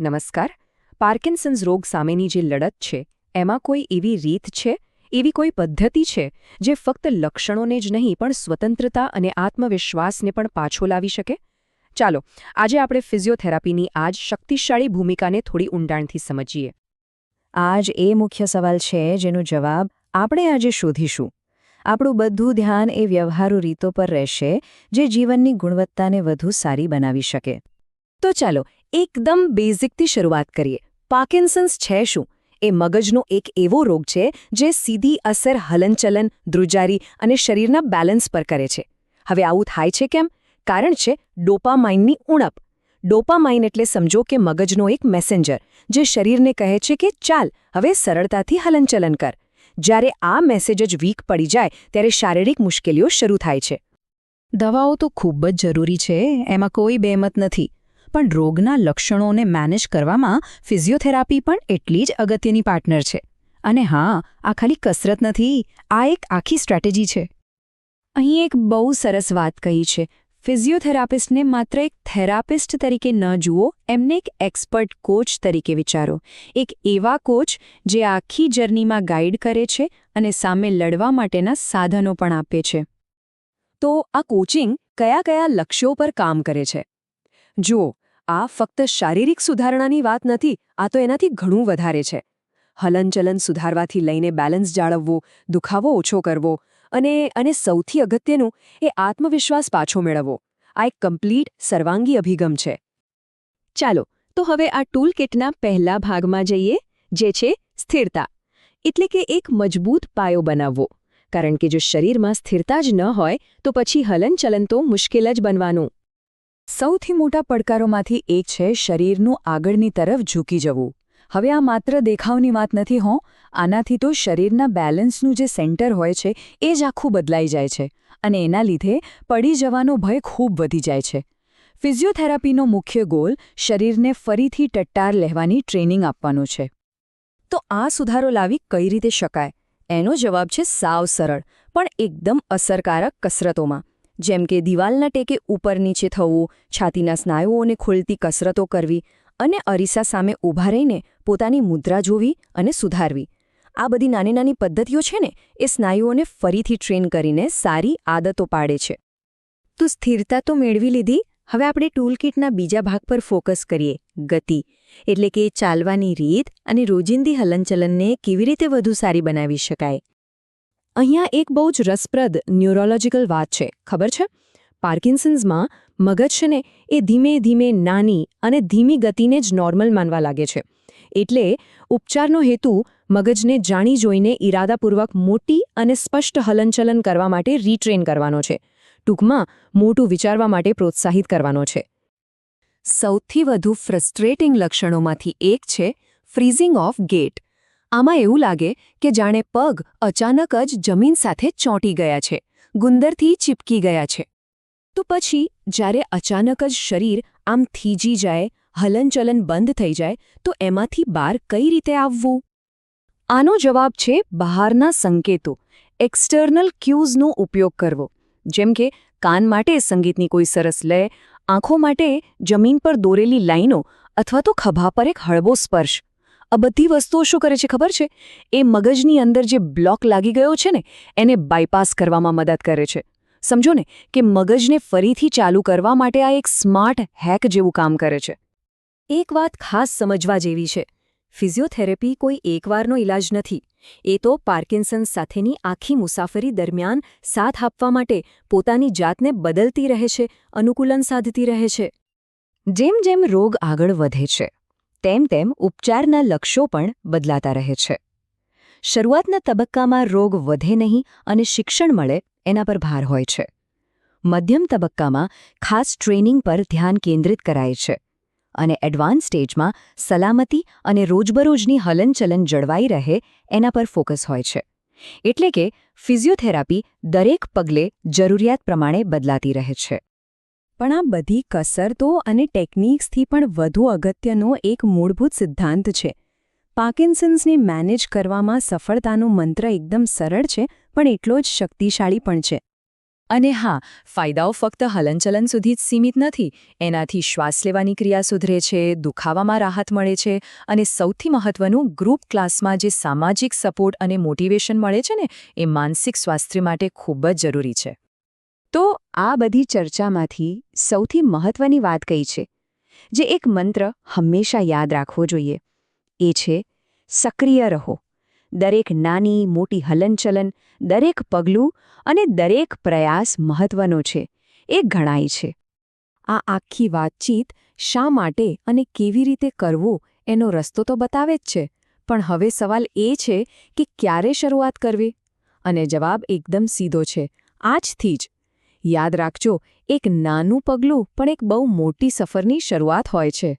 નમસ્કાર. પાર્કિન્સન્સ રોગ સામેની જે લડત છે, એમાં કોઈ એવી રીત છે? એવી કોઈ પદ્ધતિ છે, જે ફક્ત લક્ષણોને જ નહીં, પણ સ્વતંત્રતા અને આત્મવિશ્વાસને પણ પાછો લાવી શકે? ચાલો, આજે આપણે ફિઝિયોથેરાપીની આ જ શક્તિશાળી ભૂમિકાને થોડી ઊંડાણથી સમજીએ. આ જ એ મુખ્ય સવાલ છે જેનો જવાબ આપણે આજે શોધીશું. આપણું બધું ધ્યાન એ વ્યવહારુ રીતો પર રહેશે, જે જીવનની ગુણવત્તાને વધુ સારી બનાવી શકે. તો ચાલો એકદમ બેઝિકથી શરૂઆત કરીએ. પાર્કિન્સન્સ છે શું? એ મગજનો એક એવો રોગ છે જે સીધી અસર, હલનચલન, ધ્રુજારી અને શરીરના બેલેન્સ પર કરે છે. હવે આવું થાય છે કેમ? કારણ છે ડોપામાઇનની ઉણપ. ડોપામાઇન એટલે સમજો કે મગજનો એક મેસેન્જર, જે શરીરને કહે છે કે ચાલ, હવે સરળતાથી હલનચલન કર. જ્યારે આ મેસેજ જ વીક પડી જાય, ત્યારે શારીરિક મુશ્કેલીઓ શરૂ થાય છે. દવાઓ તો ખૂબ જ જરૂરી છે, એમાં કોઈ બેમત નથી. પણ રોગના લક્ષણોને મેનેજ કરવામાં ફિઝિયોથેરાપી પણ એટલી જ અગત્યની પાર્ટનર છે. અને હા, આ ખાલી કસરત નથી, આ એક આખી સ્ટ્રેટેજી છે. અહીં એક બહુ સરસ વાત કહી છે. ફિઝિયોથેરાપિસ્ટને માત્ર એક થેરાપિસ્ટ તરીકે ન જુઓ, એમને એક એક્સપર્ટ કોચ તરીકે વિચારો. એક એવા કોચ જે આખી જર્નીમાં ગાઈડ કરે છે અને સામે લડવા માટેના સાધનો પણ આપે છે. તો આ કોચિંગ કયા કયા લક્ષ્યો પર કામ કરે છે? જુઓ આ ફક્ત શારીરિક સુધારણાની વાત નથી, આ તો એનાથી ઘણું વધારે છે. હલનચલન સુધારવાથી લઈને બેલેન્સ જાળવવો, દુખાવો ઓછો કરવો અને અને સૌથી અગત્યનું, એ આત્મવિશ્વાસ પાછો મેળવવો. આ એક કમ્પ્લીટ સર્વાંગી અભિગમ છે. ચાલો, તો હવે આ ટૂલ કિટના પહેલા ભાગમાં જઈએ, જે છે સ્થિરતા. એટલે કે એક મજબૂત પાયો બનાવવો. કારણ કે જો શરીરમાં સ્થિરતા જ ન હોય, તો પછી હલનચલન તો મુશ્કેલ જ બનવાનું. સૌથી મોટા પડકારોમાંથી એક છે શરીરનું આગળની તરફ ઝૂકી જવું. હવે આ માત્ર દેખાવની વાત નથી હો, આનાથી તો શરીરના બેલેન્સનું જે સેન્ટર હોય છે, એ જ આખું બદલાઈ જાય છે અને એના લીધે પડી જવાનો ભય ખૂબ વધી જાય છે. ફિઝિયોથેરાપીનો મુખ્ય ગોલ શરીરને ફરીથી ટટ્ટાર લેવાની ટ્રેનિંગ આપવાનો છે. તો આ સુધારો લાવી કઈ રીતે શકાય? એનો જવાબ છે સાવ સરળ, પણ એકદમ અસરકારક કસરતોમાં. જેમ કે દિવાલના ટેકે ઉપર નીચે થવું, છાતીના સ્નાયુઓને ખુલતી કસરતો કરવી અને અરીસા સામે ઊભા રહીને પોતાની મુદ્રા જોવી અને સુધારવી. આ બધી નાની નાની પદ્ધતિઓ છે ને, એ સ્નાયુઓને ફરીથી ટ્રેન કરીને સારી આદતો પાડે છે. તો સ્થિરતા તો મેળવી લીધી? હવે આપણે ટૂલકીટના બીજા ભાગ પર ફોકસ કરીએ. ગતિ, એટલે કે ચાલવાની રીત અને રોજિંદી હલનચલનને કેવી રીતે વધુ સારી બનાવી શકાય? અહીંયા એક બહુ જ રસપ્રદ ન્યુરોલોજીકલ વાત છે. ખબર છે? પાર્કિન્સન્સમાં મગજ છે એ ધીમે ધીમે નાની અને ધીમી ગતિને જ નોર્મલ માનવા લાગે છે. એટલે ઉપચારનો હેતુ મગજને જાણી જોઈને ઇરાદાપૂર્વક મોટી અને સ્પષ્ટ હલનચલન કરવા માટે રીટ્રેન કરવાનો છે. ટૂંકમાં મોટું વિચારવા માટે પ્રોત્સાહિત કરવાનો છે. સૌથી વધુ ફ્રસ્ટ્રેટિંગ લક્ષણોમાંથી એક છે ફ્રીઝિંગ ઓફ ગેટ આમાં એવું લાગે કે જાણે પગ અચાનક જ જમીન સાથે ચોંટી ગયા છે, ગુંદરથી ચીપકી ગયા છે. તો પછી, જ્યારે અચાનક જ શરીર આમ થીજી જાય, હલનચલન બંધ થઈ જાય, તો એમાંથી બહાર કઈ રીતે આવવું? આનો જવાબ છે બહારના સંકેતો. એક્સટર્નલ ક્યુઝનો ઉપયોગ કરવો. જેમ કે, કાન માટે સંગીતની કોઈ સરસ લય આંખો માટે જમીન પર દોરેલી લાઈનો અથવા તો ખભા પર એક હળવો સ્પર્શ. આ બધી વસ્તુઓ શું કરે છે ખબર છે? એ મગજની અંદર જે બ્લોક લાગી ગયો છે ને, એને બાયપાસ કરવામાં મદદ કરે છે. સમજો ને કે મગજને ફરીથી ચાલુ કરવા માટે આ એક સ્માર્ટ હેક જેવું કામ કરે છે. એક વાત ખાસ સમજવા જેવી છે. ફિઝિયોથેરેપી કોઈ એકવારનો ઇલાજ નથી. એ તો પાર્કિન્સન્સ સાથેની આખી મુસાફરી દરમિયાન સાથ આપવા માટે પોતાની જાતને બદલતી રહે છે, અનુકૂલન સાધતી રહે છે. જેમ જેમ રોગ આગળ વધે છે તેમ તેમ ઉપચારના લક્ષ્યો પણ બદલાતા રહે છે. શરૂઆતના તબક્કામાં રોગ વધે નહીં અને શિક્ષણ મળે એના પર ભાર હોય છે. મધ્યમ તબક્કામાં ખાસ ટ્રેનિંગ પર ધ્યાન કેન્દ્રિત કરાય છે અને એડવાન્સ સ્ટેજમાં સલામતી અને રોજબરોજની હલનચલન જળવાઈ રહે એના પર ફોકસ હોય છે. એટલે કે ફિઝિયોથેરાપી દરેક પગલે જરૂરિયાત પ્રમાણે બદલાતી રહે છે. પણ આ બધી કસરતો અને ટેકનિક્સથી પણ વધુ અગત્યનો એક મૂળભૂત સિદ્ધાંત છે. પાર્કિન્સન્સને મેનેજ કરવામાં સફળતાનો મંત્ર એકદમ સરળ છે, પણ એટલો જ શક્તિશાળી પણ છે. અને હા, ફાયદાઓ ફક્ત હલનચલન સુધી જ સીમિત નથી, એનાથી શ્વાસ લેવાની ક્રિયા સુધરે છે, દુખાવામાં રાહત મળે છે, અને સૌથી મહત્વનું ગ્રુપ ક્લાસમાં જે સામાજિક સપોર્ટ અને મોટિવેશન મળે છે ને, એ માનસિક સ્વાસ્થ્ય માટે ખૂબ જ જરૂરી છે. તો આ બધી ચર્ચામાંથી સૌથી મહત્વની વાત કઈ છે? જે એક મંત્ર હંમેશા યાદ રાખવો જોઈએ. એ છે, સક્રિય રહો. દરેક નાની, મોટી હલનચલન, દરેક પગલું અને દરેક પ્રયાસ મહત્વનો છે. એ ગણાય છે. આ આખી વાતચીત શા માટે અને કેવી રીતે કરવો એનો રસ્તો તો બતાવે જ છે. પણ હવે સવાલ એ છે કે ક્યારે શરૂઆત કરવી? અને જવાબ એકદમ સીધો છે. આજથી જ. યાદ રાખજો એક નાનું પગલું પણ એક બહુ મોટી સફરની શરૂઆત હોય છે.